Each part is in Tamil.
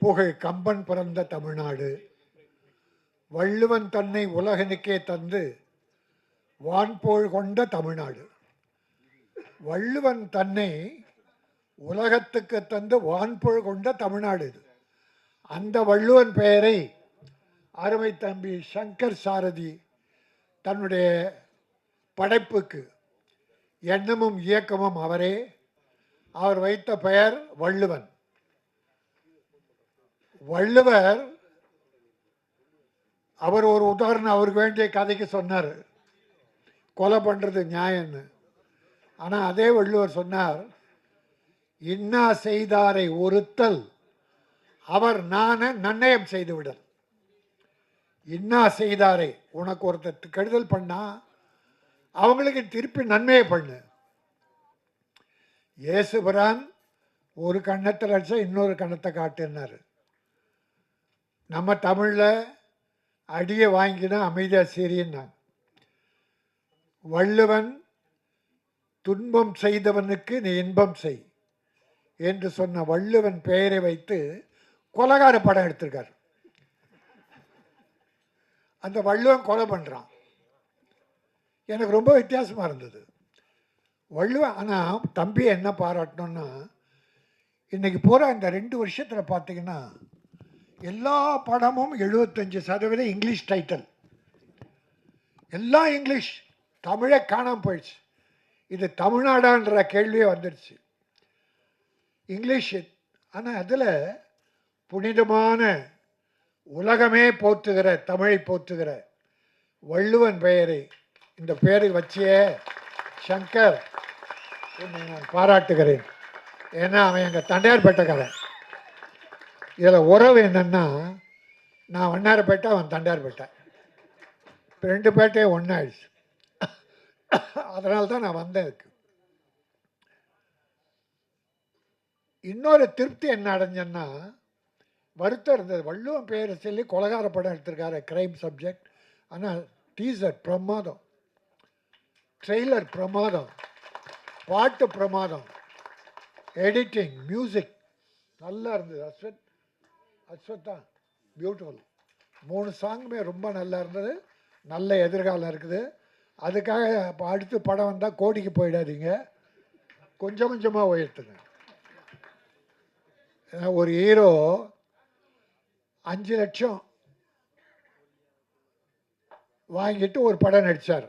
புகழ் கம்பன் பிறந்த தமிழ்நாடு. வள்ளுவன் தன்னை உலகனுக்கே தந்து வான்போல் கொண்ட தமிழ்நாடு. வள்ளுவன் தன்னை உலகத்துக்கு தந்து வான்போல் கொண்ட தமிழ்நாடு இது. அந்த வள்ளுவன் பெயரை அருமை தம்பி சங்கர் சாரதி தன்னுடைய படைப்புக்கு எண்ணமும் இயக்கமும் அவரே. அவர் வைத்த பெயர் வள்ளுவன். வள்ளுவர் அவர் ஒரு உதாரணம் அவருக்கு வேண்டிய கதைக்கு சொன்னார். கொலை பண்ணுறது நியாயம்னு. ஆனால் அதே வள்ளுவர் சொன்னார் இன்னா செய்தாரை ஒருத்தல் அவர் நான நன்னயம் செய்து விடல். இன்னா செய்தாரை உனக்கு ஒருத்தர் கெடுதல் பண்ணா அவங்களுக்கு திருப்பி நன்மையை பண்ணு. இயேசுபிரான் ஒரு கண்ணத்தில் அடிச்சா இன்னொரு கண்ணத்தை காட்டுனார் நம்ம தமிழில் அடியை வாங்கினா அமைதியாக சீரியன்னாங்க வள்ளுவன் துன்பம் செய்தவனுக்கு நீ இன்பம் செய் என்று சொன்ன வள்ளுவன் பெயரை வைத்து கொலகார படம் எடுத்திருக்கார். அந்த வள்ளுவன் கொலை பண்ணுறான் எனக்கு ரொம்ப வித்தியாசமாக இருந்தது. வள்ளுவன் ஆனால் தம்பியை என்ன பாராட்டணும்னா இன்றைக்கி பூரா இந்த ரெண்டு வருஷத்தில் பார்த்தீங்கன்னா எல்லா படமும் எழுபத்தஞ்சு சதவீதம் இங்கிலீஷ் டைட்டில். எல்லாம் இங்கிலீஷ் தமிழே காணாமல் போயிடுச்சு. இது தமிழ்நாடான்ற கேள்வியே வந்துடுச்சு. இங்கிலீஷ் ஆனால் அதில் புனிதமான உலகமே போற்றுகிற தமிழை போற்றுகிற வள்ளுவன் பெயரை இந்த பெயரை வச்சியே சங்கர் உன்னை நான் பாராட்டுகிறேன். ஏன்னா அவன் எங்கள் தண்டையார்பேட்டைக்காரன் இதில் உறவு என்னன்னா நான் வண்ணாரப்பேட்டை அவன் தண்டையார்பேட்டை இப்போ ரெண்டு பேட்டையும் ஒன்றாயிடுச்சு அதனால தான் நான் வந்தேன் இதுக்கு. இன்னொரு திருப்தி என்ன அடைஞ்சேன்னா வருத்தம் இருந்தது. வள்ளுவன் பேரை சொல்லி கொலகார படம் எடுத்திருக்காரு கிரைம் சப்ஜெக்ட் ஆனால் டீசர் பிரமாதம். ட்ரெய்லர் பிரமாதம். பாட்டு பிரமாதம். எடிட்டிங் மியூசிக் நல்லா இருந்தது. அஸ்வத் அஸ்வத்தா பியூட்டிஃபுல் மூணு சாங்குமே ரொம்ப நல்லா இருந்தது. நல்ல எதிர்காலம் இருக்குது. அதுக்காக இப்போ அடுத்து படம் வந்தால் கோடிக்கு போயிடாதீங்க. கொஞ்சம் கொஞ்சமாக உயர்த்துங்க. ஏன்னா ஒரு ஹீரோ அஞ்சு லட்சம் வாங்கிட்டு ஒரு படம் நடித்தார்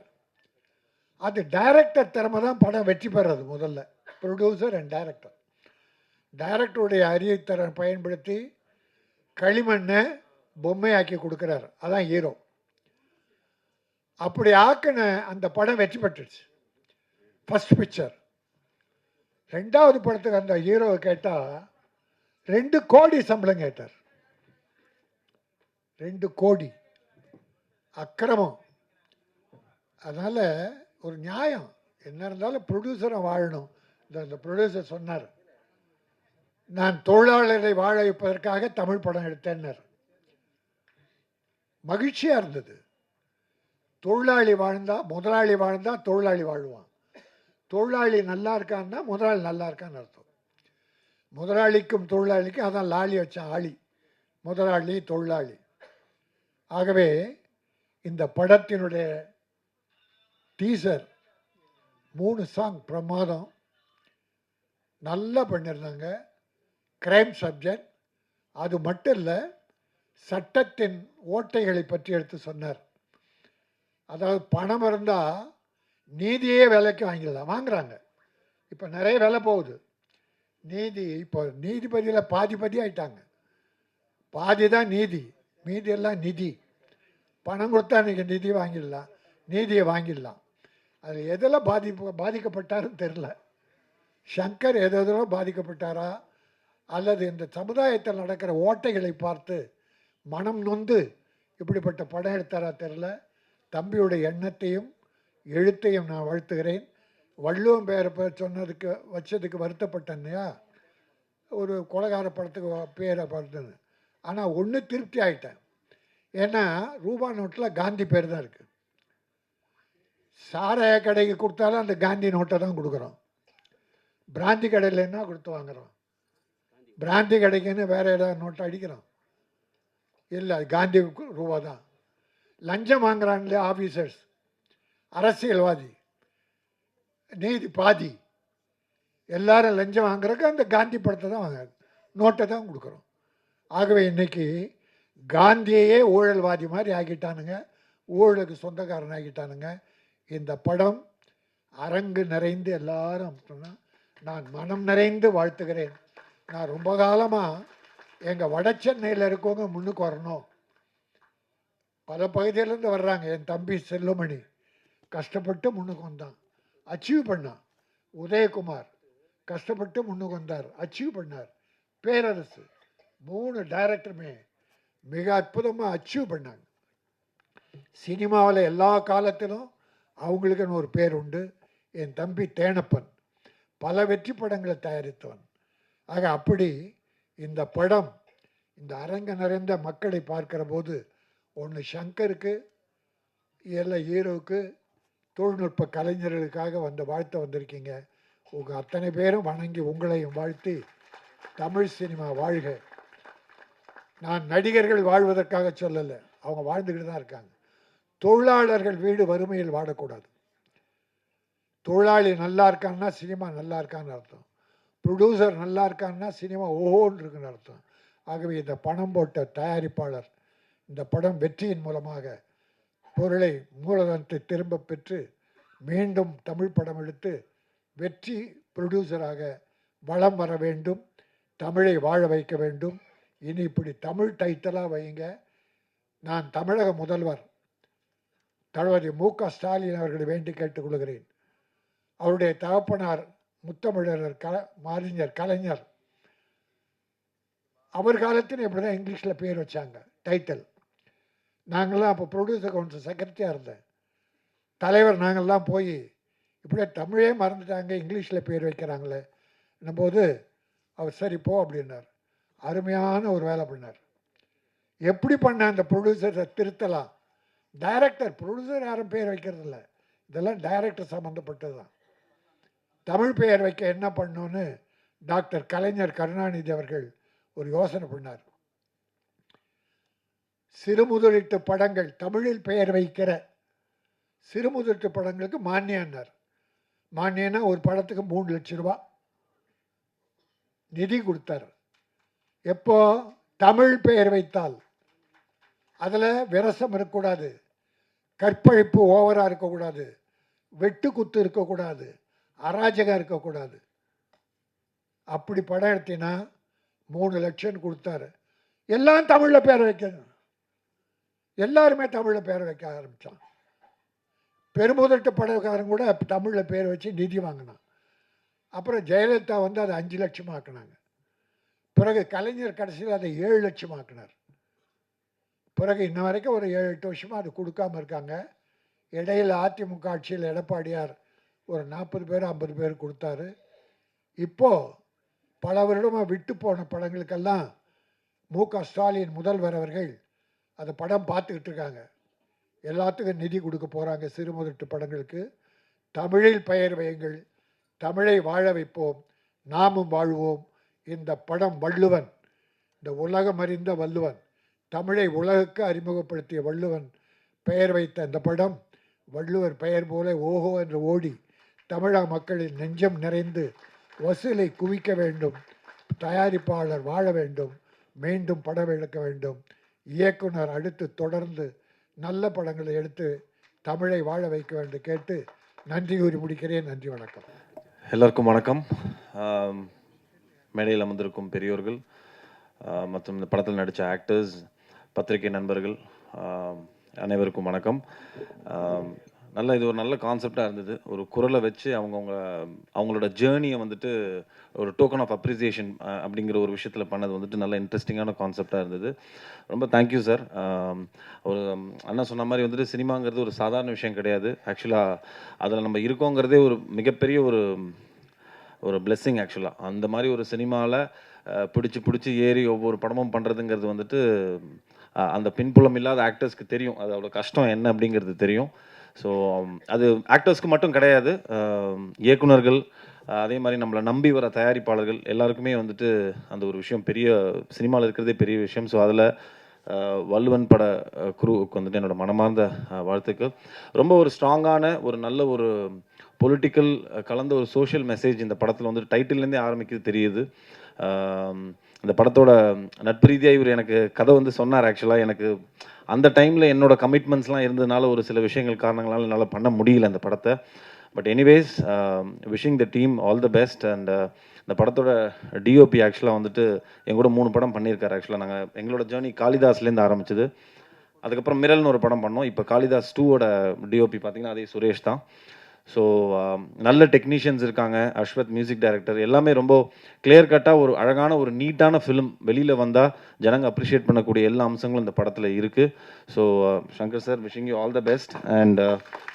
அது டைரக்டர் திறமை தான் படம் வெற்றி பெறது முதல்ல. ப்ரொடியூசர் அண்ட் டைரக்டர் டைரக்டருடைய அறிவுத்திறன் பயன்படுத்தி களிமண்ணை பொம்மையாக்கி கொடுக்குறாரு. அதான் ஹீரோ அப்படி ஆக்கின அந்த படம் வெற்றி பெற்றுச்சு. ஃபஸ்ட் பிக்சர் ரெண்டாவது படத்துக்கு அந்த ஹீரோவை கேட்டால் ரெண்டு கோடி சம்பளம் கேட்டார். ரெண்டு கோடி. அக்கிரமம். அதனால் ஒரு நியாயம். என்ன இருந்தாலும் ப்ரொடியூசரை வாழணும். இந்த இந்த ப்ரொடியூசர் சொன்னார். நான் தொழிலாளரை வாழ வைப்பதற்காக தமிழ் படம் எடுத்தேன்னார். மகிழ்ச்சியாக இருந்தது. தொழிலாளி வாழ்ந்தா முதலாளி வாழ்ந்தா தொழிலாளி வாழ்வான். தொழிலாளி நல்லா இருக்கான்னா முதலாளி நல்லா இருக்கான்னு அர்த்தம். முதலாளிக்கும் தொழிலாளிக்கும் அதான் லாலி வச்சான் ஆளி. முதலாளி தொழிலாளி. ஆகவே இந்த படத்தினுடைய டீசர் மூணு சாங் பிரமாதம். நல்லா பண்ணியிருந்தாங்க. கிரைம் சப்ஜெக்ட் அது மட்டும் இல்லை சட்டத்தின் ஓட்டைகளை பற்றி எடுத்து சொன்னார். அதாவது பணம் இருந்தால் நீதியே விலைக்கு வாங்கிடலாம் வாங்குறாங்க. இப்போ நிறைய விலை போகுது. நீதி இப்போ நீதிபதியில் பாதி பதி ஆயிட்டாங்க. பாதி தான் நீதி மீதி எல்லாம் நிதி. பணம் கொடுத்தா நீங்கள் நிதி வாங்கிடலாம் நீதியை வாங்கிடலாம். அது எதில் பாதிப்பு பாதிக்கப்பட்டாருன்னு தெரில சங்கர் எதோ பாதிக்கப்பட்டாரா? அல்லது இந்த சமுதாயத்தில் நடக்கிற ஓட்டைகளை பார்த்து மனம் நொந்து இப்படிப்பட்ட படம் எடுத்தாரா தெரில தம்பியுடைய எண்ணத்தையும் எழுத்தையும் நான் வாழ்த்துகிறேன். வள்ளுவம் பேரை சொன்னதுக்கு வச்சதுக்கு வருத்தப்பட்டேன்யா. ஒரு கொலகார படத்துக்கு பேரை பார்த்தது ஆனால் ஒன்று திருப்தி ஆகிட்டேன் ஏன்னா ரூபா நோட்டில் காந்தி பேர் தான் இருக்குது சாராய கடைக்கு கொடுத்தாலும் அந்த காந்தி நோட்டை தான் கொடுக்குறோம். பிராந்தி கடையில் என்ன கொடுத்து வாங்குறோம்? பிராந்தி கிடைக்குன்னு வேற ஏதாவது நோட்டை அடிக்கிறான் இல்லை காந்தி ரூபா தான். லஞ்சம் வாங்குறாங்களே ஆஃபீஸர்ஸ் அரசியல்வாதி. நீதி பாதி. எல்லாரும் லஞ்சம் வாங்குறதுக்கு அந்த காந்தி படத்தை தான் வாங்குறாங்க நோட்டை தான் கொடுக்குறோம். ஆகவே இன்றைக்கி காந்தியையே ஊழல்வாதி மாதிரி ஆகிட்டானுங்க. ஊழலுக்கு சொந்தக்காரன் ஆகிட்டானுங்க. இந்த படம் அரங்கு நிறைந்து எல்லாரும் நான் மனம் நிறைந்து வாழ்த்துகிறேன். நான் ரொம்ப காலமாக எங்கள் வட சென்னையில் இருக்கவங்க முன்னுக்கு வரணும். பல பகுதியிலேருந்து வர்றாங்க. என் தம்பி செல்லுமணி கஷ்டப்பட்டு முன்னுக்கு வந்தான். அச்சீவ் பண்ணான். உதயகுமார் கஷ்டப்பட்டு முன்னுக்கு வந்தார். அச்சீவ் பண்ணார். பேரரசு. மூணு டைரக்டருமே மிக அற்புதமாக அச்சீவ் பண்ணாங்க. சினிமாவில் எல்லா காலத்திலும் அவங்களுக்குன்னு ஒரு பேர் உண்டு. என் தம்பி தேனப்பன். பல வெற்றி படங்களை தயாரித்தவன். ஆக அப்படி இந்த படம் இந்த அரங்க நிறைந்த மக்களை பார்க்கிற போது ஒன்று சங்கருக்கு இல்லை ஹீரோவுக்கு தொழில்நுட்ப கலைஞர்களுக்காக வந்த வாழ்த்த வந்திருக்கீங்க. உங்கள் அத்தனை பேரும் வணங்கி உங்களையும் வாழ்த்தி தமிழ் சினிமா வாழ்க. நான் நடிகர்கள் வாழ்வதற்காக சொல்லலை அவங்க வாழ்ந்துக்கிட்டு தான் இருக்காங்க. தொழிலாளர்கள் வீடு வறுமையில் வாடக்கூடாது. தொழிலாளி நல்லா இருக்கான்னா சினிமா நல்லா இருக்கான்னு அர்த்தம். ப்ரொடியூசர் நல்லா இருக்காங்கன்னா சினிமா ஓஹோன்னு இருக்குன்னு அர்த்தம். ஆகவே இந்த பணம் போட்ட தயாரிப்பாளர் இந்த படம் வெற்றியின் மூலமாக பொருளை மூலதனத்தை திரும்ப பெற்று மீண்டும் தமிழ் படம் எடுத்து வெற்றி ப்ரொடியூசராக வளம் வர வேண்டும் தமிழை வாழ வைக்க வேண்டும். இனி இப்படி தமிழ் டைட்டலாக வைங்க நான் தமிழக முதல்வர் தளபதி மு க ஸ்டாலின் அவர்களை வேண்டி கேட்டுக்கொள்கிறேன் அவருடைய தகப்பனார் முத்தமிழர் கல மாறிஞர் கலைஞர். அவர் காலத்தில் இப்படி தான் இங்கிலீஷில் பேர் வச்சாங்க டைட்டில் நாங்கள்லாம் அப்போ ப்ரொடியூசர் கவுன்சில் செக்ரட்டரியாக இருந்தேன். தலைவர் நாங்கள்லாம் போய் இப்படியே தமிழே மறந்துட்டாங்க இங்கிலீஷில் பேர் வைக்கிறாங்களே. போது அவர் சரி போ அப்படின்னார். அருமையான ஒரு வேலை பண்ணார். எப்படி பண்ண அந்த ப்ரொடியூசரை திருத்தலாம் டைரக்டர் ப்ரொடியூசர் யாரும் பேர் வைக்கிறதில்ல. இதெல்லாம் டைரக்டர் சம்மந்தப்பட்டது தான் தமிழ் பெயர் வைக்க என்ன பண்ணணும்னு டாக்டர் கலைஞர் கருணாநிதி அவர்கள் ஒரு யோசனை பண்ணார். சிறுமுதலீட்டு படங்கள் தமிழில் பெயர் வைக்கிற சிறுமுதலீட்டு படங்களுக்கு மானியன்னார். மானியன்னா ஒரு படத்துக்கு மூணு லட்சம் ரூபா நிதி கொடுத்தார். எப்போ? தமிழ் பெயர் வைத்தால். அதில் விரசம் இருக்கக்கூடாது. கற்பழிப்பு ஓவராக இருக்கக்கூடாது. வெட்டு குத்து இருக்கக்கூடாது. அராஜகம் இருக்கக்கூடாது. அப்படி படம் எடுத்தினா மூணு லட்சம் கொடுத்தாரு. எல்லாம் தமிழில் பேர் வைக்கணும் எல்லாருமே தமிழில் பேர் வைக்க ஆரம்பித்தான் பெருமுதட்டு படக்காரன் கூட தமிழில் பேர் வச்சு நிதி வாங்கினான். அப்புறம் ஜெயலலிதா வந்து அதை அஞ்சு லட்சம் ஆக்கினாங்க. பிறகு கலைஞர் கடைசியில் அதை ஏழு லட்சம் ஆக்கினார். பிறகு இன்ன வரைக்கும் ஒரு ஏழு எட்டு வருஷமாக அது கொடுக்காம இருக்காங்க. இடையில் அதிமுக ஆட்சியில் எடப்பாடியார் ஒரு நாற்பது பேர் ஐம்பது பேர் கொடுத்தாரு. இப்போது பல வருடமாக விட்டு போன படங்களுக்கெல்லாம் மு க ஸ்டாலின் முதல்வர் அவர்கள் அந்த படம் பார்த்துக்கிட்டு இருக்காங்க. எல்லாத்துக்கும் நிதி கொடுக்க போகிறாங்க சிறுமுதட்டு படங்களுக்கு. தமிழில் பெயர் வையுங்கள். தமிழை வாழ வைப்போம். நாமும் வாழ்வோம். இந்த படம் வள்ளுவன். இந்த உலகம் அறிந்த வள்ளுவன். தமிழை உலகுக்கு அறிமுகப்படுத்திய வள்ளுவன் பெயர் வைத்த இந்த படம் வள்ளுவர் பெயர் போல ஓஹோ என்று ஓடி தமிழக மக்களின் நெஞ்சம் நிறைந்து வசூலை குவிக்க வேண்டும் தயாரிப்பாளர் வாழ வேண்டும் மீண்டும் படம் எடுக்க வேண்டும். இயக்குனர் அடுத்து தொடர்ந்து நல்ல படங்களை எடுத்து தமிழை வாழ வைக்க வேண்டும் கேட்டு நன்றி கூறி முடிக்கிறேன். நன்றி வணக்கம். எல்லாருக்கும் வணக்கம். மேடையில் அமர்ந்திருக்கும் பெரியோர்கள் மற்றும் இந்த படத்தில் நடித்த ஆக்டர்ஸ் பத்திரிகை நண்பர்கள் அனைவருக்கும் வணக்கம். நல்ல இது ஒரு நல்ல கான்செப்டாக இருந்தது. ஒரு குரலை வச்சு அவங்கவுங்க அவங்களோட ஜேர்னியை வந்துட்டு ஒரு டோக்கன் ஆஃப் அப்ரிசியேஷன் அப்படிங்கிற ஒரு விஷயத்தில் பண்ணது வந்துட்டு நல்ல இன்ட்ரெஸ்டிங்கான கான்செப்டாக இருந்தது. ரொம்ப தேங்க்யூ சார் ஒரு அண்ணா சொன்ன மாதிரி வந்துட்டு சினிமாங்கிறது ஒரு சாதாரண விஷயம் கிடையாது. ஆக்சுவலாக அதில் நம்ம இருக்கோங்கிறதே ஒரு மிகப்பெரிய ஒரு ஒரு பிளெஸ்ஸிங் ஆக்சுவலாக அந்த மாதிரி ஒரு சினிமாவில் பிடிச்சி பிடிச்சி ஏறி ஒவ்வொரு படமும் பண்ணுறதுங்கிறது வந்துட்டு அந்த பின்புலம் இல்லாத ஆக்டர்ஸ்க்கு தெரியும். அது அவ்வளோ கஷ்டம் என்ன அப்படிங்கிறது தெரியும். ஸோ um, அது ஆக்டர்ஸ்க்கு மட்டும் கிடையாது. Um, இயக்குநர்கள் இயக்குனர்கள் அதே மாதிரி நம்மளை நம்பி வர தயாரிப்பாளர்கள் எல்லாருக்குமே வந்துட்டு அந்த ஒரு விஷயம் பெரிய சினிமாவில் இருக்கிறதே பெரிய விஷயம். ஸோ அதில் வள்ளுவன் பட குரூவுக்கு வந்துட்டு என்னோட மனமார்ந்த வாழ்த்துக்கள். ரொம்ப ஒரு ஸ்ட்ராங்கான ஒரு நல்ல ஒரு பொலிட்டிக்கல் கலந்த ஒரு சோஷியல் மெசேஜ் இந்த படத்தில் வந்துட்டு டைட்டில்லேருந்தே ஆரம்பிக்கிறது தெரியுது. Um, இந்த படத்தோட நட்பு ரீதியாக இவர் எனக்கு கதை வந்து சொன்னார் ஆக்சுவலாக எனக்கு அந்த டைமில் என்னோட கமிட்மெண்ட்ஸ்லாம் இருந்ததுனால ஒரு சில விஷயங்கள் காரணங்களால் என்னால் பண்ண முடியல அந்த படத்தை. But anyways wishing the team all the best and இந்த படத்தோட டிஓபி ஆக்சுவலாக வந்துட்டு என் கூட மூணு படம் பண்ணியிருக்காரு ஆக்சுவலாக நாங்கள் எங்களோட ஜேர்னி காளிதாஸ்லேருந்து ஆரம்பிச்சது. அதுக்கப்புறம் மிரல்னு ஒரு படம் பண்ணோம். இப்போ காளிதாஸ் டூவோட டிஓபி பார்த்தீங்கன்னா அதே சுரேஷ் தான். ஸோ um, நல்ல டெக்னீஷியன்ஸ் இருக்காங்க. அஸ்வத் மியூசிக் டைரக்டர் எல்லாமே ரொம்ப கிளியர் கட்டாக ஒரு அழகான ஒரு நீட்டான ஃபிலிம் வெளியில் வந்தால் ஜனங்க அப்ரிஷியேட் பண்ணக்கூடிய எல்லா அம்சங்களும் இந்த படத்தில் இருக்குது so Shankar sir wishing you all the best and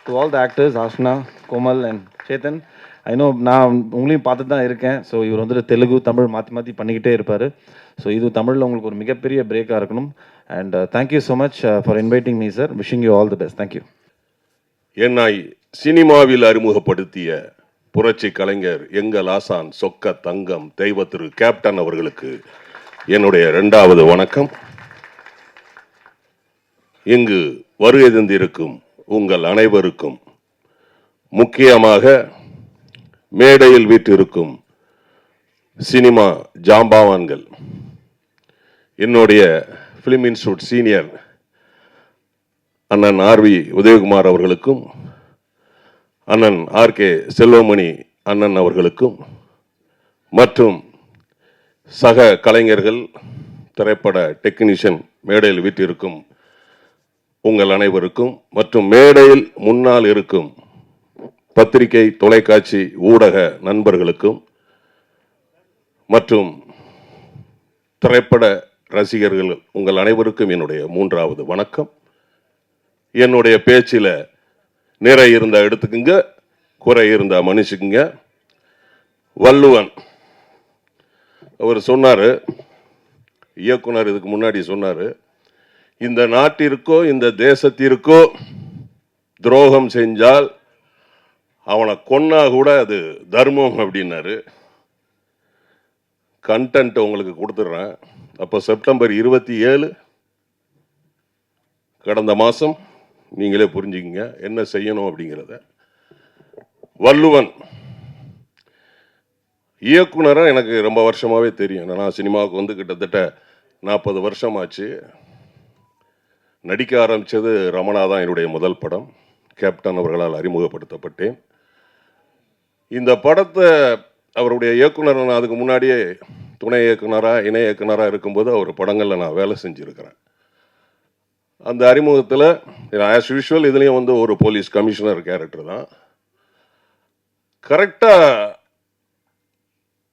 to all the actors Ashna Komal and Chetan I know நான் உங்களையும் பார்த்துட்டு தான் இருக்கேன். ஸோ இவர் வந்துட்டு தெலுங்கு தமிழ் மாற்றி மாற்றி பண்ணிக்கிட்டே இருப்பார். ஸோ இது தமிழில் உங்களுக்கு ஒரு மிகப்பெரிய பிரேக்காக இருக்கணும். And thank you so much for inviting me sir wishing you all the best thank you என்னை சினிமாவில் அறிமுகப்படுத்திய புரட்சி கலைஞர் எங்கள் ஆசான் சொக்க தங்கம் தெய்வ திரு கேப்டன் அவர்களுக்கு என்னுடைய இரண்டாவது வணக்கம். இங்கு வருகை தந்திருக்கும் உங்கள் அனைவருக்கும் முக்கியமாக மேடையில் வீற்றிருக்கும் சினிமா ஜாம்பாவான்கள் என்னுடைய ஃபிலிம் இன்ஸ்டியூட் சீனியர் அண்ணன் ஆர்வி உதயகுமார் அவர்களுக்கும் அண்ணன் ஆர்கே செல்வமணி அண்ணன் அவர்களுக்கும் மற்றும் சக கலைஞர்கள் திரைப்பட டெக்னீஷியன் மேடையில் வீட்டிருக்கும் உங்கள் அனைவருக்கும் மற்றும் மேடையில் முன்னால் இருக்கும் பத்திரிகை தொலைக்காட்சி ஊடக நண்பர்களுக்கும் மற்றும் திரைப்பட ரசிகர்கள் உங்கள் அனைவருக்கும் என்னுடைய மூன்றாவது வணக்கம். என்னுடைய பேச்சில் நிறை இருந்தால் எடுத்துக்குங்க குறை இருந்தால் மன்னிச்சுக்குங்க. வள்ளுவன் அவர் சொன்னார் இயக்குனர் இதுக்கு முன்னாடி சொன்னார் இந்த நாட்டிற்கோ இந்த தேசத்திற்கோ துரோகம் செஞ்சால் அவனை கொன்னா கூட அது தர்மம் அப்படின்னாரு. கண்டென்ட் உங்களுக்கு கொடுத்துட்றேன். அப்போ செப்டம்பர் இருபத்தி ஏழு கடந்த மாதம் நீங்களே புரிஞ்சுக்கிங்க. என்ன செய்யணும் அப்படிங்கிறத. வள்ளுவன். இயக்குனராக எனக்கு ரொம்ப வருஷமாகவே தெரியும். நான் சினிமாவுக்கு வந்து கிட்டத்தட்ட நாற்பது வருஷமாச்சு. நடிக்க ஆரம்பித்தது ரமணா தான் என்னுடைய முதல் படம். கேப்டன் அவர்களால் அறிமுகப்படுத்தப்பட்டேன். இந்த படத்தை அவருடைய இயக்குனர் நான் அதுக்கு முன்னாடியே துணை இயக்குனராக இணை இயக்குனராக இருக்கும்போது அவர் படங்களில் நான் வேலை செஞ்சுருக்கிறேன். அந்த அறிமுகத்தில் ஆஸ் யூஷுவல் இதுலேயும் வந்து ஒரு போலீஸ் கமிஷனர் கேரக்டர் தான். கரெக்டாக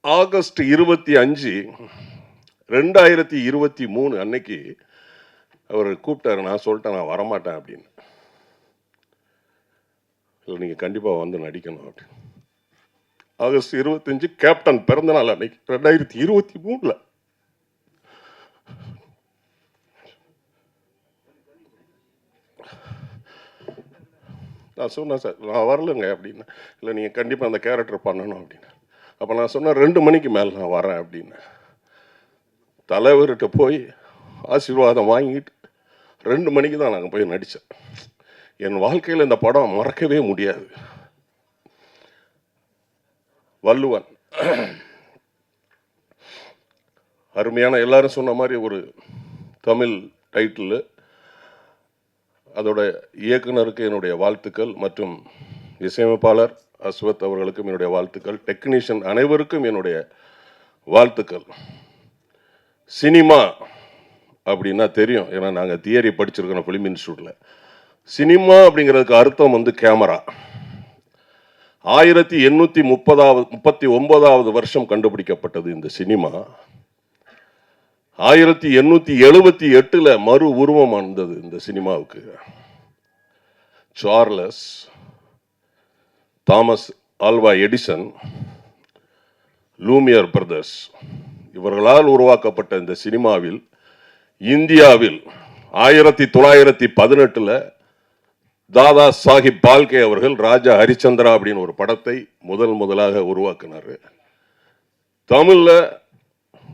ஆகஸ்ட் இருபத்தி அஞ்சு ரெண்டாயிரத்தி இருபத்தி மூணு அன்னைக்கு அவர் கூப்பிட்டாரு நான் சொல்லிட்டேன் நான் வரமாட்டேன் அப்படின்னு. இல்லை நீங்கள் கண்டிப்பாக வந்து நடிக்கணும் அப்படின்னு. ஆகஸ்ட் இருபத்தஞ்சு கேப்டன் பிறந்த நாள் அன்னைக்கு ரெண்டாயிரத்தி இருபத்தி மூணில். நான் சொன்னேன் சார் நான் வரலங்க அப்படின்னு. இல்லை நீங்கள் கண்டிப்பாக அந்த கேரக்டர் பண்ணணும் அப்படின்னு. அப்போ நான் சொன்னேன் ரெண்டு மணிக்கு மேலே நான் வரேன் அப்படின்னு. தலைவர்கிட்ட போய் ஆசீர்வாதம் வாங்கிட்டு ரெண்டு மணிக்கு தான் நாங்கள் போய் நடித்தேன். என் வாழ்க்கையில் இந்த படம் மறக்கவே முடியாது. வள்ளுவன். அருமையான எல்லாரும் சொன்ன மாதிரி ஒரு தமிழ் டைட்டில் அதோட இயக்குனருக்கு என்னுடைய வாழ்த்துக்கள் மற்றும் இசையமைப்பாளர் அஸ்வத் அவர்களுக்கும் என்னுடைய வாழ்த்துக்கள். டெக்னீஷியன் அனைவருக்கும் என்னுடைய வாழ்த்துக்கள். சினிமா அப்படின்னா தெரியும். ஏன்னா நாங்கள் தியரி படிச்சிருக்கிறோம் ஃபிலிம் இன்ஸ்டியூட்டில் சினிமா அப்படிங்கிறதுக்கு அர்த்தம் வந்து கேமரா ஆயிரத்தி எண்ணூற்றி முப்பதாவது முப்பத்தி ஒன்பதாவது வருஷம் கண்டுபிடிக்கப்பட்டது இந்த சினிமா ஆயிரத்தி எண்ணூற்றி எழுபத்தி எட்டில் மறு உருவம் வந்தது இந்த சினிமாவுக்கு. Charles Thomas Alva Edison Lumiere brothers இவர்களால் உருவாக்கப்பட்ட இந்த சினிமாவில் இந்தியாவில் ஆயிரத்தி தொள்ளாயிரத்தி பதினெட்டில் தாதா சாஹிப் பால்கே அவர்கள் ராஜா ஹரிச்சந்திரா அப்படின்னு ஒரு படத்தை முதல் முதலாக உருவாக்கினார். தமிழ்ல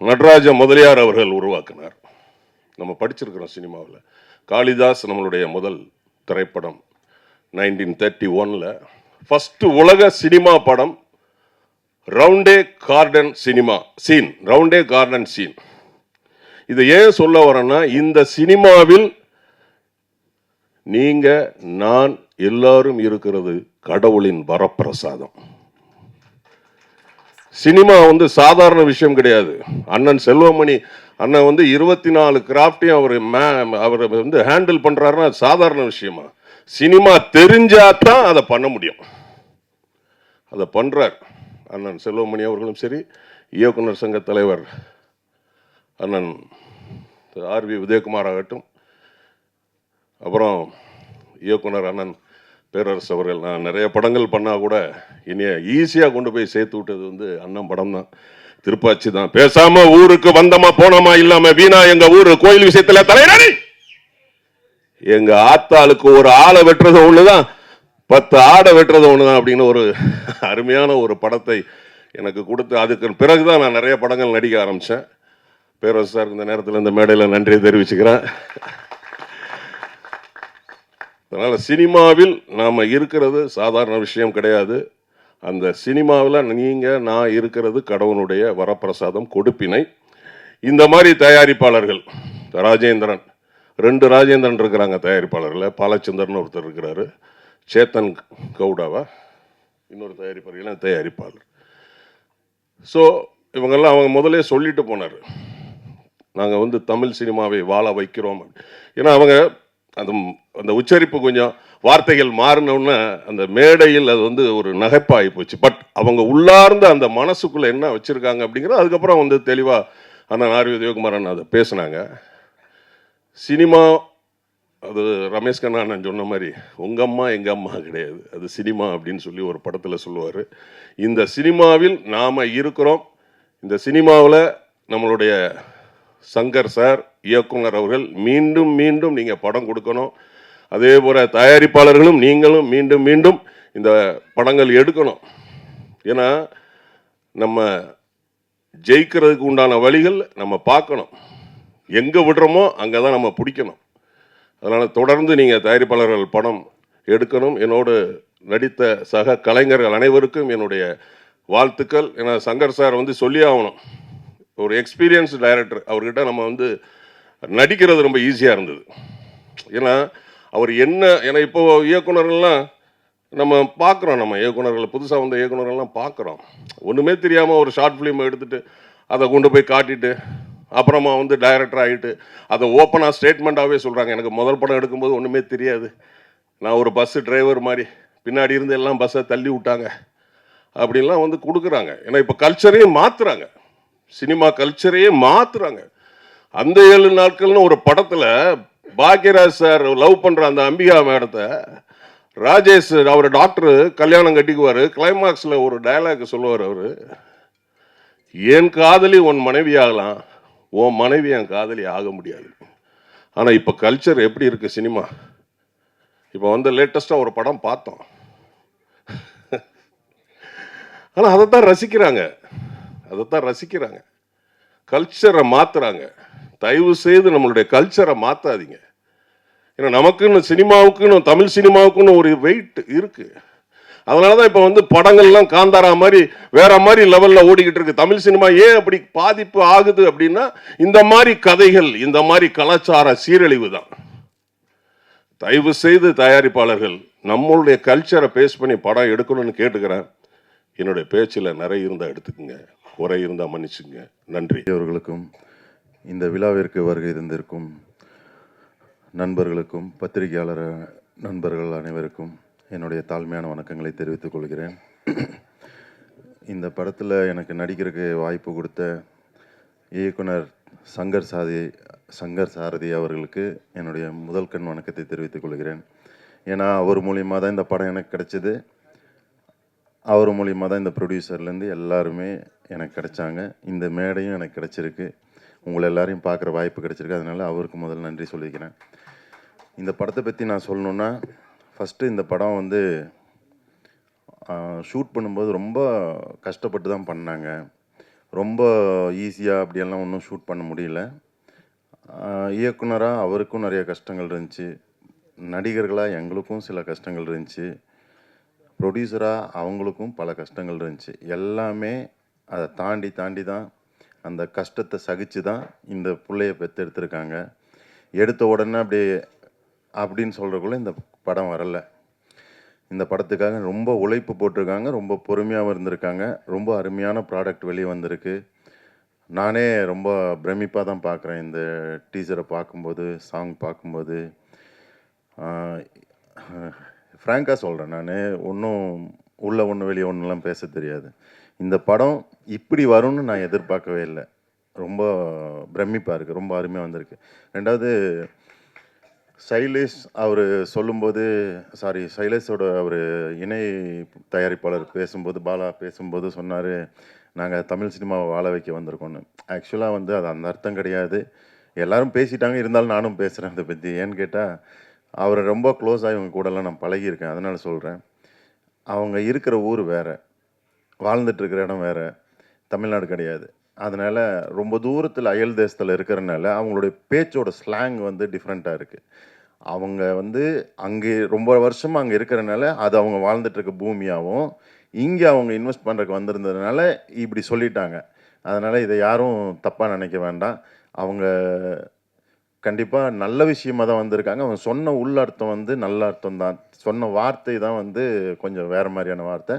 நடராஜ முதலியார் அவர்கள் உருவாக்கினார். நம்ம படிச்சிருக்கிறோம் சினிமாவில். காளிதாஸ் நம்மளுடைய முதல் திரைப்படம் நைன்டீன் தேர்ட்டி ஒனில். ஃபஸ்ட்டு உலக சினிமா படம் Roundhay garden cinema scene Roundhay garden scene. இதை ஏன் சொல்ல வரேன்னா இந்த சினிமாவில் நீங்கள் நான் எல்லாரும் இருக்கிறது கடவுளின் வரப்பிரசாதம். சினிமா வந்து சாதாரண விஷயம் கிடையாது. அண்ணன் செல்வமணி அண்ணன் வந்து இருபத்தி நாலு கிராஃப்டையும் அவர் மே அவர் வந்து ஹேண்டில் பண்ணுறாருன்னா அது சாதாரண விஷயமா? சினிமா தெரிஞ்சா தான் அதை பண்ண முடியும். அதை பண்ணுறார் அண்ணன் செல்வமணி அவர்களும் சரி இயக்குனர் சங்க தலைவர் அண்ணன் ஆர்வி உதயகுமார் ஆகட்டும் அப்புறம் இயக்குனர் அண்ணன் பேரரசு அவர்கள் நான் நிறைய படங்கள் பண்ணால் கூட இனிய ஈஸியாக கொண்டு போய் சேர்த்து விட்டது வந்து அண்ணன் படம் தான். திருப்பாச்சி தான். பேசாம ஊருக்கு வந்தமா போனோமா இல்லாம வீணா எங்க ஊரு கோயில் விஷயத்துல தலைநடி எங்க ஆத்தாளுக்கு ஒரு ஆளை வெட்டுறது ஒண்ணுதான் பத்து ஆடை வெட்டுறது ஒண்ணுதான் அப்படின்னு ஒரு அருமையான ஒரு படத்தை எனக்கு கொடுத்து அதுக்கு பிறகுதான் நான் நிறைய படங்கள் நடிக்க ஆரம்பிச்சேன். பேரரசு சார் இந்த நேரத்தில் இந்த மேடையில் நன்றியை தெரிவிச்சுக்கிறேன். அதனால் சினிமாவில் நாம் இருக்கிறது சாதாரண விஷயம் கிடையாது. அந்த சினிமாவில் நீங்கள் நான் இருக்கிறது கடவுளுடைய வரப்பிரசாதம் கொடுப்பினை. இந்த மாதிரி தயாரிப்பாளர்கள் ராஜேந்திரன் ரெண்டு ராஜேந்திரன் இருக்கிறாங்க தயாரிப்பாளர்கள் பாலச்சந்திரன் ஒருத்தர் இருக்கிறாரு. சேத்தன் கவுடாவா? இன்னொரு தயாரிப்பாளர்கள் தயாரிப்பாளர். ஸோ இவங்கெல்லாம் அவங்க முதலே சொல்லிட்டு போனார். நாங்கள் வந்து தமிழ் சினிமாவை வாழ வைக்கிறோம். ஏன்னா அவங்க அந்த அந்த உச்சரிப்பு கொஞ்சம் வார்த்தைகள் மாறினோன்னு அந்த மேடையில் அது வந்து ஒரு நகைப்பாகி போச்சு. பட் அவங்க உள்ளார்ந்த அந்த மனசுக்குள்ளே என்ன வச்சுருக்காங்க அப்படிங்கிறது அதுக்கப்புறம் வந்து தெளிவாக அண்ணன் ஆர்வி உதயகுமாரன் அதை பேசுனாங்க. சினிமா அது ரமேஷ் கண்ணா நான் சொன்ன மாதிரி உங்கள் அம்மா எங்கள் அம்மா கிடையாது. அது சினிமா அப்படின்னு சொல்லி ஒரு படத்தில் சொல்லுவார். இந்த சினிமாவில் நாம் இருக்கிறோம். இந்த சினிமாவில் நம்மளுடைய சங்கர் சார் இயக்குனர் அவர்கள் மீண்டும் மீண்டும் நீங்கள் படம் கொடுக்கணும். அதே போல் தயாரிப்பாளர்களும் நீங்களும் மீண்டும் மீண்டும் இந்த படங்கள் எடுக்கணும். ஏன்னா நம்ம ஜெயிக்கிறதுக்கு உண்டான வழிகள் நம்ம பார்க்கணும். எங்கே விடுறோமோ அங்கே தான் நம்ம பிடிக்கணும். அதனால் தொடர்ந்து நீங்கள் தயாரிப்பாளர்கள் படம் எடுக்கணும். என்னோடு நடித்த சக கலைஞர்கள் அனைவருக்கும் என்னுடைய வாழ்த்துக்கள். ஏன்னா சங்கர் சார் வந்து சொல்லி ஆகணும். ஒரு எக்ஸ்பீரியன்ஸ் டைரக்டர் அவர்கிட்ட நம்ம வந்து நடிக்கிறது ரொம்ப ஈஸியாக இருந்தது. ஏன்னா அவர் என்ன ஏன்னா இப்போது இயக்குனர்கள்லாம் நம்ம பார்க்குறோம் நம்ம இயக்குனர்களை புதுசாக வந்த இயக்குனர்கள்லாம் பார்க்குறோம். ஒன்றுமே தெரியாமல் ஒரு ஷார்ட் ஃபிலிம் எடுத்துட்டு அதை கொண்டு போய் காட்டிட்டு அப்புறமா வந்து டைரக்டர் ஆகிட்டு அதை ஓப்பனாக ஸ்டேட்மெண்ட்டாகவே சொல்கிறாங்க எனக்கு முதல் படம் எடுக்கும்போது ஒன்றுமே தெரியாது. நான் ஒரு பஸ்ஸு டிரைவர் மாதிரி பின்னாடி இருந்து எல்லாம் பஸ்ஸை தள்ளி விட்டாங்க. அப்படின்லாம் வந்து கொடுக்குறாங்க. ஏன்னா இப்போ கல்ச்சரையும் மாற்றுறாங்க சினிமா கல்ச்சரையே மாற்றுறாங்க அந்த ஏழு நாட்கள்னு ஒரு படத்தில் பாக்யராஜ் சார் லவ் பண்ணுற அந்த அம்பிகா மேடத்தை ராஜேஷ் அவர் டாக்டர் கல்யாணம் கட்டிக்குவார். கிளைமாக்ஸில் ஒரு டயலாக் சொல்லுவார் அவர். என் காதலி உன் மனைவி ஆகலாம். உன் மனைவி என் காதலி ஆக முடியாது. ஆனால் இப்போ கல்ச்சர் எப்படி இருக்கு சினிமா? இப்போ வந்து லேட்டஸ்ட்டாக ஒரு படம் பார்த்தோம். ஆனால் அதைத்தான் ரசிக்கிறாங்க. அதைத்தான் ரசிக்கிறாங்க. கல்ச்சரை மாத்துறாங்க. தயவு செய்து நம்மளுடைய கல்ச்சரை மாற்றாதீங்க ஏன்னா நமக்குன்னு சினிமாவுக்குன்னு தமிழ் சினிமாவுக்குன்னு ஒரு வெயிட் இருக்கு. அதனால தான் இப்போ வந்து படங்கள்லாம் காந்தாரா மாதிரி வேற மாதிரி லெவலில் ஓடிக்கிட்டு இருக்கு. தமிழ் சினிமா ஏன் அப்படி பாதிப்பு ஆகுது அப்படின்னா இந்த மாதிரி கதைகள் இந்த மாதிரி கலாச்சார சீரழிவு தான். தயவு செய்து தயாரிப்பாளர்கள் நம்மளுடைய கல்ச்சரை பேஸ் பண்ணி படம் எடுக்கணும்னு கேட்டுக்கிறேன். என்னுடைய பேச்சில் நிறைய இருந்தால் எடுத்துக்கோங்க. குறை இருந்தால் மன்னிச்சுங்க. நன்றி. அவர்களுக்கும் இந்த விழாவிற்கு வருகை தந்திருக்கும் நண்பர்களுக்கும் பத்திரிகையாளர் நண்பர்கள் அனைவருக்கும் என்னுடைய தாழ்மையான வணக்கங்களை தெரிவித்துக் கொள்கிறேன். இந்த படத்தில் எனக்கு நடிக்கிறதுக்கு வாய்ப்பு கொடுத்த இயக்குனர் சங்கர் சாதி சங்கர் சாரதி அவர்களுக்கு என்னுடைய முதல் கண் வணக்கத்தை தெரிவித்துக் கொள்கிறேன். ஏன்னா அவர் மூலியமாக தான் இந்த படம் எனக்கு கிடைச்சது. அவர் மூலியமாக தான் இந்த ப்ரொடியூசர்லேருந்து எல்லாருமே எனக்கு கிடைச்சாங்க. இந்த மேடையும் எனக்கு கிடச்சிருக்கு. உங்களை எல்லாரையும் பார்க்குற வாய்ப்பு கிடச்சிருக்கு. அதனால் அவருக்கு முதல் நன்றி சொல்லிக்கிறேன். இந்த படத்தை பற்றி நான் சொல்லணுன்னா ஃபஸ்ட்டு இந்த படம் வந்து ஷூட் பண்ணும்போது ரொம்ப கஷ்டப்பட்டு தான் பண்ணாங்க. ரொம்ப ஈஸியாக அப்படியெல்லாம் ஒன்றும் ஷூட் பண்ண முடியல. இயக்குனராக அவருக்கும் நிறைய கஷ்டங்கள் இருந்துச்சு. நடிகர்களாக எங்களுக்கும் சில கஷ்டங்கள் இருந்துச்சு. ப்ரொடியூசராக அவங்களுக்கும் பல கஷ்டங்கள் இருந்துச்சு. எல்லாமே அதை தாண்டி தாண்டி தான் அந்த கஷ்டத்தை சகிச்சு தான் இந்த பிள்ளைய பெற்றெடுத்திருக்காங்க எடுத்த உடனே அப்படியே அப்படின்னு சொல்கிறக்குள்ள இந்த படம் வரலை. இந்த படத்துக்காக ரொம்ப உழைப்பு போட்டிருக்காங்க ரொம்ப பொறுமையாகவும் இருந்திருக்காங்க ரொம்ப அருமையான ப்ராடக்ட் வெளியே வந்திருக்கு. நானே ரொம்ப பிரமிப்பாக தான் பார்க்குறேன் இந்த டீசரை பார்க்கும்போது சாங் பார்க்கும்போது. ஃப்ராங்காக சொல்கிறேன் நான். ஒன்றும் உள்ள ஒன்று வெளியே ஒன்றுலாம் பேச தெரியாது. இந்த படம் இப்படி வரும்னு நான் எதிர்பார்க்கவே இல்லை. ரொம்ப பிரமிப்பாக இருக்குது ரொம்ப அருமையாக வந்திருக்கு. ரெண்டாவது சைலேஷ் அவர் சொல்லும்போது சாரி சைலேஷோட அவர் இணை தயாரிப்பாளர் பேசும்போது பாலா பேசும்போது சொன்னார் நாங்கள் தமிழ் சினிமாவை வாழ வைக்க வந்திருக்கோன்னு ஆக்சுவலாக வந்து அது அந்த அர்த்தம் கிடையாது. எல்லாரும் பேசிட்டாங்க. இருந்தாலும் நானும் பேசுகிறேன் அதை பற்றி ஏன்னு கேட்டால் அவரை ரொம்ப க்ளோஸாக இவங்க கூடலாம் நான் பழகியிருக்கேன். அதனால் சொல்கிறேன் அவங்க இருக்கிற ஊர் வேறு. வாழ்ந்துட்டுருக்கிற இடம் வேறு. தமிழ்நாடு கிடையாது. அதனால் ரொம்ப தூரத்தில் அயல் தேசத்தில் இருக்கிறனால அவங்களுடைய பேச்சோட ஸ்லாங் வந்து டிஃப்ரெண்ட்டாக இருக்குது அவங்க வந்து அங்கே ரொம்ப வருஷமாக அங்கே இருக்கிறனால அது அவங்க வாழ்ந்துட்டுருக்க பூமியாகவும் இங்கே அவங்க இன்வெஸ்ட் பண்ணுறக்கு வந்திருந்ததுனால இப்படி சொல்லிட்டாங்க. அதனால் இதை யாரும் தப்பாக நினைக்க வேண்டாம். அவங்க கண்டிப்பாக நல்ல விஷயமா தான் வந்திருக்காங்க. அவங்க சொன்ன உள்ளர்த்தம் வந்து நல்ல அர்த்தம் தான். சொன்ன வார்த்தை தான் வந்து கொஞ்சம் வேறு மாதிரியான வார்த்தை.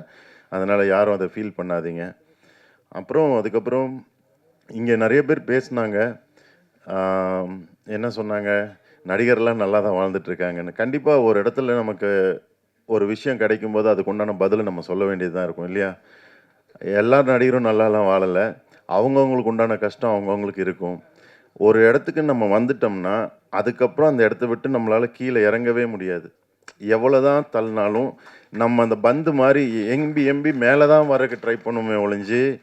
அதனால் யாரும் அதை ஃபீல் பண்ணாதீங்க. அப்புறம் அதுக்கப்புறம் இங்கே நிறைய பேர் பேசினாங்க. என்ன சொன்னாங்க? நடிகர்லாம் நல்லா தான் வாழ்ந்துட்டுருக்காங்கன்னு கண்டிப்பாக ஒரு இடத்துல நமக்கு ஒரு விஷயம் கிடைக்கும்போது அதுக்கு உண்டான பதில் நம்ம சொல்ல வேண்டியது தான் இருக்கும் இல்லையா? எல்லா நடிகரும் நல்லாலாம் வாழலை. அவங்கவுங்களுக்கு உண்டான கஷ்டம் அவங்கவுங்களுக்கு இருக்கும். ஒரு இடத்துக்கு நம்ம வந்துட்டோம்னா அதுக்கப்புறம் அந்த இடத்த விட்டு நம்மளால் கீழே இறங்கவே முடியாது. எவ்வளோதான் தள்ளினாலும் நம்ம அந்த பந்து மாதிரி எம்பி எம்பி மேலே தான் வரக்கு ட்ரை பண்ணுமே ஒழிஞ்சு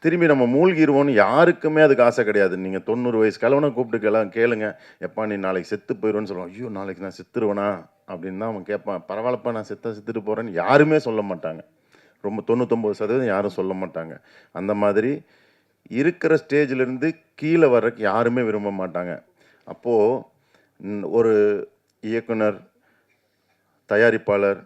திரும்பி நம்ம மூழ்கிடுவோம்னு யாருக்குமே அதுக்கு ஆசை கிடையாது. நீங்கள் தொண்ணூறு வயசு கிழவனை கூப்பிட்டு கேளுங்க. எப்பா நீ நாளைக்கு செத்து போயிடுவேன்னு சொல்லுவான். ஐயோ நாளைக்கு நான் செத்துருவேனா? அப்படின்னு தான் அவன் கேட்பான். பரவாயில்லப்பா நான் செத்த செத்துட்டு போகிறேன்னு யாருமே சொல்ல மாட்டாங்க. ரொம்ப தொண்ணூத்தொம்பது சதவீதம் யாரும் சொல்ல மாட்டாங்க. அந்த மாதிரி இருக்கிற ஸ்டேஜ்லேருந்து கீழே வர்றதுக்கு யாருமே விரும்ப மாட்டாங்க. அப்போது ஒரு இயக்குனர் தயாரிப்பாளர்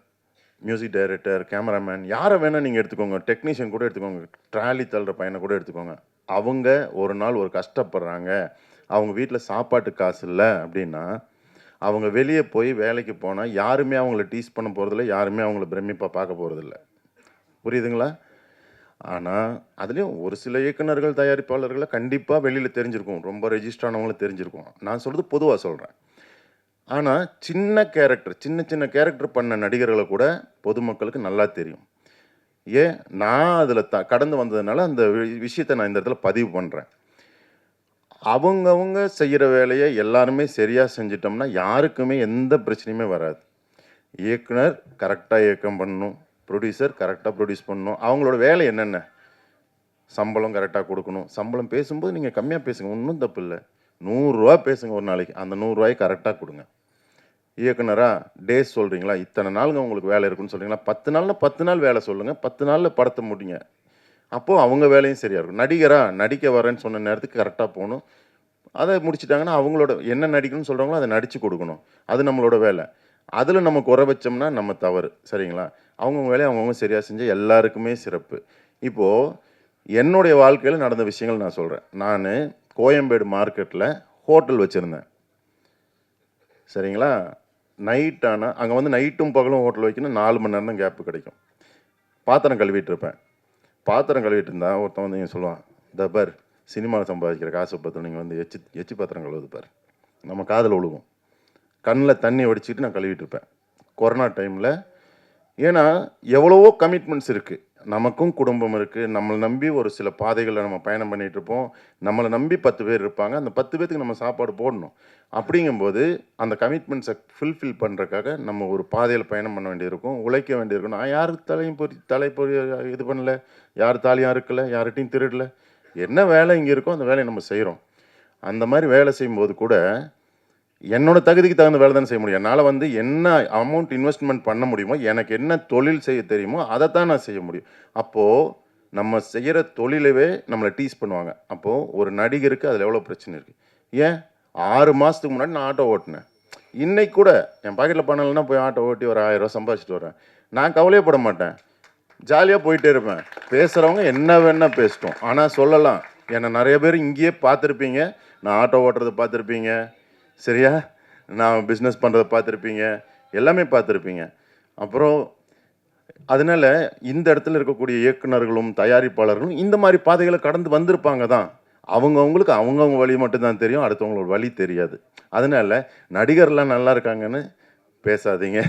மியூசிக் டைரக்டர் கேமராமேன் யாரை வேணால் நீங்கள் எடுத்துக்கோங்க. டெக்னீஷியன் கூட எடுத்துக்கோங்க. ட்ராலி தள்ளுற பையனை கூட எடுத்துக்கோங்க. அவங்க ஒரு நாள் ஒரு கஷ்டப்படுறாங்க. அவங்க வீட்டில் சாப்பாட்டு காசு இல்லை அப்படின்னா அவங்க வெளியே போய் வேலைக்கு போனால் யாருமே அவங்கள டீஸ் பண்ண போகிறதில்ல யாருமே அவங்கள பிரமிப்பாக பார்க்க போகிறதில்ல புரியுதுங்களா? ஆனால் அதுலேயும் ஒரு சில இயக்குனர்கள் தயாரிப்பாளர்களை கண்டிப்பாக வெளியில் தெரிஞ்சிருக்கும். ரொம்ப ரெஜிஸ்டரானவங்கள தெரிஞ்சிருக்கும். நான் சொல்கிறது பொதுவாக சொல்கிறேன் ஆனால் சின்ன கேரக்டர் சின்ன சின்ன கேரக்டர் பண்ண நடிகர்களை கூட பொதுமக்களுக்கு நல்லா தெரியும். ஏன்? நான் அதில் த கடந்து வந்ததுனால அந்த வி- விஷயத்தை நான் இந்த இடத்துல பதிவு பண்ணுறேன் அவங்கவுங்க செய்கிற வேலையை எல்லாருமே சரியாக செஞ்சிட்டோம்னா யாருக்குமே எந்த பிரச்சனையுமே வராது. இயக்குனர் கரெக்டாக இயக்கம் பண்ணணும். ப்ரொடியூசர் கரெக்டாக ப்ரொடியூஸ் பண்ணணும். அவங்களோட வேலை என்னென்ன? சம்பளம் கரெக்டாக கொடுக்கணும். சம்பளம் பேசும்போது நீங்கள் கம்மியாக பேசுங்க. ஒன்றும் தப்பு இல்லை. நூறுரூவா பேசுங்க ஒரு நாளைக்கு. அந்த நூறுரூவாயை கரெக்டாக கொடுங்க. இயக்குனராக டேஸ் சொல்கிறீங்களா இத்தனை நாளுங்க உங்களுக்கு வேலை இருக்குன்னு சொல்கிறீங்களா பத்து நாளில் பத்து நாள் வேலை சொல்லுங்கள் பத்து நாளில் படத்தை முடிங்க. அப்போது அவங்க வேலையும் சரியாக இருக்கும். நடிகரா நடிக்க வரேன்னு சொன்ன நேரத்துக்கு கரெக்டாக போகணும். அதை முடிச்சிட்டாங்கன்னா அவங்களோட என்ன நடிக்கணும்னு சொல்கிறாங்களோ அதை நடித்து கொடுக்கணும். அது நம்மளோட வேலை. அதில் நம்ம குறை வச்சோம்னா நம்ம தவறு. சரிங்களா? அவங்கவுங்க வேலையை அவங்கவுங்க சரியாக செஞ்சால் எல்லாருக்குமே சிறப்பு. இப்போது என்னுடைய வாழ்க்கையில் நடந்த விஷயங்கள் நான் சொல்கிறேன் நான் கோயம்பேடு மார்க்கெட்டில் ஹோட்டல் வச்சுருந்தேன். சரிங்களா? நைட் ஆனால் அங்கே வந்து நைட்டும் பகலும் ஹோட்டல் வைக்கணும். நாலு மணி நேரம் தான் கேப்பு கிடைக்கும். பாத்திரம் கழுவிட்டு இருப்பேன். பாத்திரம் கழுவிட்டு இருந்தா ஒருத்தன் வந்து நீங்கள் சொல்லுவான் இந்த பார் சினிமாவில் சம்பாதிக்கிற காசு பார்த்து நீங்கள் வந்து எச்சி எச்சி பாத்திரம் கழுவுது பார். நம்ம காதில் விழுகும் கண்ணில் தண்ணி வடிச்சிட்டு நான் கழுவிட்டு இருப்பேன். கொரோனா டைமில் ஏன்னா எவ்வளவோ கமிட்மெண்ட்ஸ் இருக்குது நமக்கும் குடும்பம் இருக்குது நம்மளை நம்பி ஒரு சில பாதைகளில் நம்ம பயணம் பண்ணிகிட்டு இருப்போம். நம்மளை நம்பி பத்து பேர் இருப்பாங்க. அந்த பத்து பேர்த்துக்கு நம்ம சாப்பாடு போடணும். அப்படிங்கும்போது அந்த கமிட்மெண்ட்ஸை ஃபுல்ஃபில் பண்ணுறக்காக நம்ம ஒரு பாதையில் பயணம் பண்ண வேண்டியிருக்கும். உழைக்க வேண்டியிருக்கும். நான் யார் தலையும் பொறி தலை பொறி இது பண்ணல. யார் தாலியும் அறுக்கல. யார்கிட்டையும் திருடலை. என்ன வேலை இங்கே இருக்கோ அந்த வேலையை நம்ம செய்கிறோம் அந்த மாதிரி வேலை செய்யும்போது கூட என்னோட தகுதிக்கு தகுந்த வேலை தானே செய்ய முடியும். என்னால் வந்து என்ன அமௌண்ட் இன்வெஸ்ட்மெண்ட் பண்ண முடியுமோ எனக்கு என்ன தொழில் செய்ய தெரியுமோ அதை தான் நான் செய்ய முடியும். அப்போது நம்ம செய்கிற தொழிலவே நம்மளை டீஸ் பண்ணுவாங்க. அப்போது ஒரு நடிகருக்கு அதில் எவ்வளோ பிரச்சனை இருக்குது ஏன்? ஆறு மாதத்துக்கு முன்னாடி நான் ஆட்டோ ஓட்டினேன். இன்னைக்கு கூட என் பாக்கெட்டில் பண்ணலைன்னா போய் ஆட்டோ ஓட்டி ஒரு ஆயிரம் சம்பாதிச்சிட்டு வரேன் நான் கவலையே பட மாட்டேன். ஜாலியாக போயிட்டே இருப்பேன். பேசுகிறவங்க என்ன வேணால் பேசிட்டோம் ஆனால் சொல்லலாம். என்னை நிறைய பேர் இங்கேயே பார்த்துருப்பீங்க. நான் ஆட்டோ ஓட்டுறதை பார்த்துருப்பீங்க. சரியா? நான் பிஸ்னஸ் பண்ணுறதை பார்த்துருப்பீங்க. எல்லாமே பார்த்துருப்பீங்க. அப்புறம் அதனால இந்த இடத்துல இருக்கக்கூடிய இயக்குனர்களும் தயாரிப்பாளர்களும் இந்த மாதிரி பாதைகளை கடந்து வந்திருப்பாங்க தான். அவங்கவுங்களுக்கு அவங்கவுங்க வழி மட்டும்தான் தெரியும். அடுத்தவங்களோட வழி தெரியாது. அதனால நடிகர்லாம் நல்லா இருக்காங்கன்னு பேசாதீங்க.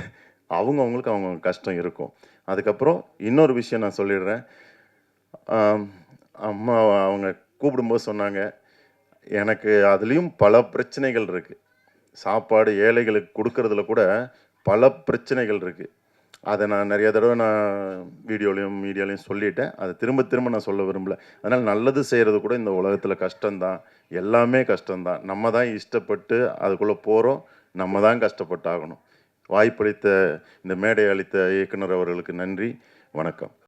அவங்கவுங்களுக்கு அவங்கவுங்க கஷ்டம் இருக்கும். அதுக்கப்புறம் இன்னொரு விஷயம் நான் சொல்லிடுறேன். அம்மா அவங்க கூப்பிடும்போது சொன்னாங்க. எனக்கு அதுலேயும் பல பிரச்சனைகள் இருக்குது சாப்பாடு ஏழைகளுக்கு கொடுக்கறதுல கூட பல பிரச்சனைகள் இருக்குது அதை நான் நிறைய தடவை நான் வீடியோலையும் மீடியாலையும் சொல்லிட்டேன். அதை திரும்ப திரும்ப நான் சொல்ல விரும்பல. அதனால் நல்லது செய்கிறது கூட இந்த உலகத்தில் கஷ்டம்தான். எல்லாமே கஷ்டம்தான். நம்ம தான் இஷ்டப்பட்டு அதுக்குள்ளே போகிறோம் நம்ம தான் கஷ்டப்பட்டு ஆகணும் வாய்ப்பளித்த இந்த மேடை அளித்த இயக்குனர் அவர்களுக்கு நன்றி. வணக்கம்.